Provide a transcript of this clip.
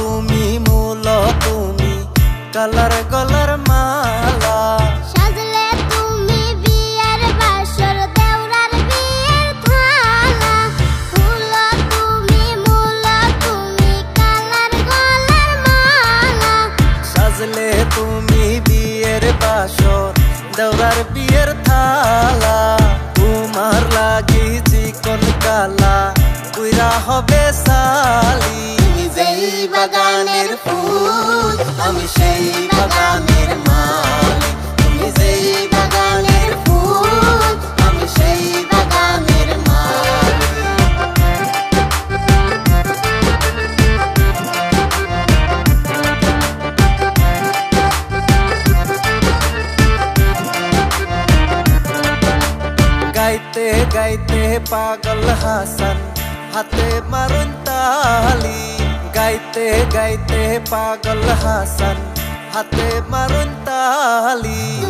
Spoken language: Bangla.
তুমি মূল তুমি কালার গলার মালা। সাজলে তুমি বিয়ের বাসর দেওরার বিয়ের থালা। ফুল তুমি মূল তুমি কালার গলার মালা। সাজলে তুমি বিয়ের বাসর দেওরার বিয়ের থালা। তোমার লাগি চিকন কালা কুইরা হবে সালি। যেই বাগানের ফুল, আমি সেই বাগানের মালি। তুমি যেই বাগানের ফুল, আমি সেই বাগানের মালি। গাইতে গাইতে পাগল হাসান, হাতে মারুন তালি। গাইতে গাইতে পাগল হাসান হাতে মারুন তালি তুমি যেই বাগানের